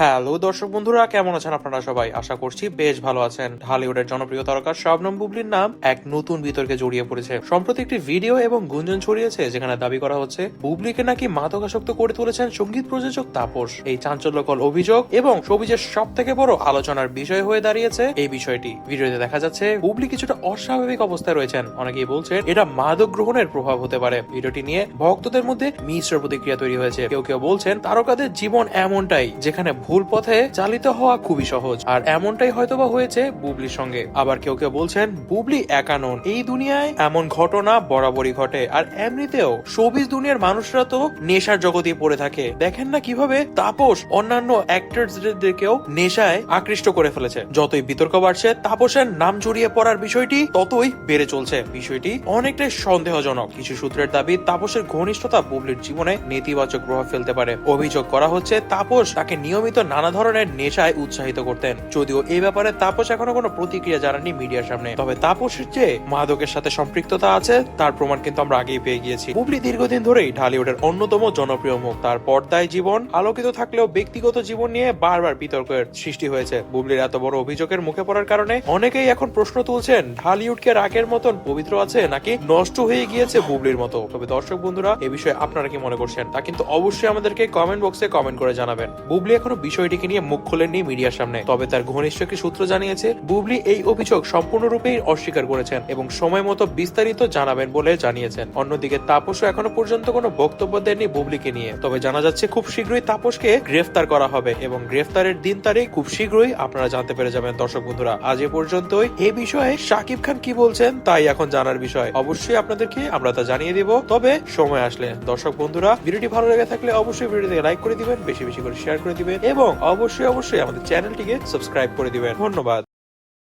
Hello দর্শক বন্ধুরা, কেমন আছেন আপনারা সবাই? আশা করছি বেশ ভালো আছেন। হলিউডের জনপ্রিয় তারকা শবনম বুবলির নাম এক নতুন বিতর্কে জড়িয়ে পড়েছে। সম্প্রতি একটি ভিডিও এবং গুঞ্জন ছড়িয়েছে, যেখানে দাবি করা হচ্ছে, বুবলিকে নাকি মাদকাসক্ত করে তুলেছেন সংগীত প্রযোজক তাপস। এই চাঞ্চল্যকর অভিযোগ এবং সবিজের সব থেকে বড় আলোচনার বিষয় হয়ে দাঁড়িয়েছে এই বিষয়টি। ভিডিওতে দেখা যাচ্ছে, বুবলি কিছুটা অস্বাভাবিক অবস্থায় রয়েছেন। অনেকেই বলছেন, এটা মাদক গ্রহণের প্রভাব হতে পারে। ভিডিওটি নিয়ে ভক্তদের মধ্যে মিশ্র প্রতিক্রিয়া তৈরি হয়েছে। কেউ কেউ বলছেন, তারকাদের জীবন এমনটাই, যেখানে ভুল পথে চালিত হওয়া খুবই সহজ। আর এমনটাই হয়তোবা হয়েছে বুবলির সঙ্গে। আবার কেউ কেউ বলছেন, বুবলি একা নন। এই দুনিয়ায় এমন ঘটনা বরাবরই ঘটে। আর এমনিতেও শোবিজ দুনিয়ার মানুষরা তো নেশার জগতে পড়ে থাকে। দেখেন না কীভাবে তাপস অন্যান্য অ্যাক্টরদেরকেও নেশায় আকৃষ্ট করে ফেলেছে। যতই বিতর্ক বাড়ছে, তাপসের নাম জড়িয়ে পড়ার বিষয়টি ততই বেড়ে চলছে। বিষয়টি অনেকটাই সন্দেহজনক। কিছু সূত্রের দাবি, তাপসের ঘনিষ্ঠতা বুবলির জীবনে নেতিবাচক প্রভাব ফেলতে পারে। অভিযোগ করা হচ্ছে, তাপস তাকে নিয়মিত নানা ধরনের নেশায় উৎসাহিত করতেন। যদিও এই ব্যাপারে তাপস এখনও কোনো প্রতিক্রিয়া জানাননি মিডিয়ার সামনে। তবে তাপসের যে মাদকের সাথে সম্পৃক্ততা আছে, তার প্রমাণ কিন্তু আমরা আগেই পেয়ে গিয়েছি। বুবলি দীর্ঘদিন ধরেই ঢালিউডের অন্যতম জনপ্রিয় মুখ। তার পর্দায় জীবন, আলোকিত থাকলেও ব্যক্তিগত জীবন নিয়ে বারবার বিতর্কের সৃষ্টি হয়েছে। বুবলির এত বড় অভিযোগের মুখে পড়ার কারণে অনেকেই এখন প্রশ্ন তুলছেন, ঢালিউডকে রাগের মতন পবিত্র আছে নাকি নষ্ট হয়ে গিয়েছে বুবলির মতো? তবে দর্শক বন্ধুরা, এ বিষয়ে আপনারা কি মনে করছেন? তা কিন্তু অবশ্যই আমাদেরকে কমেন্ট বক্সে কমেন্ট করে জানাবেন। বুবলি এখনও বিষয়টিকে নিয়ে মুখ খোলেননি মিডিয়ার সামনে। তবে তার ঘনিষ্ঠ একটি সূত্র জানিয়েছে, বুবলি এই অভিযোগ সম্পূর্ণরূপে অস্বীকার করেছেন এবং সময় মতো বিস্তারিত জানাবেন বলে জানিয়েছেন। অন্যদিকে তাপসও এখনও পর্যন্ত কোনো বক্তব্য দেননি বুবলিকে নিয়ে। তবে জানা যাচ্ছে, খুব শীঘ্রই তাপসকে গ্রেফতার করা হবে এবং গ্রেফতারের দিন তারিখ খুব শীঘ্রই আপনারা জানতে পেরে যাবেন, দর্শক বন্ধুরা। আজ এ পর্যন্তই। এ বিষয়ে সাকিব খান কি বলছেন তাই এখন জানার বিষয়। অবশ্যই আপনাদেরকে আমরা তা জানিয়ে দিব। তবে সময় আসলে, দর্শক বন্ধুরা, ভিডিওটি ভালো লেগে থাকলে অবশ্যই ভিডিওটিকে লাইক করে দিবেন, বেশি বেশি করে শেয়ার করে দিবেন এবং অবশ্যই অবশ্যই আমাদের চ্যানেলটিকে সাবস্ক্রাইব করে দিবেন। ধন্যবাদ।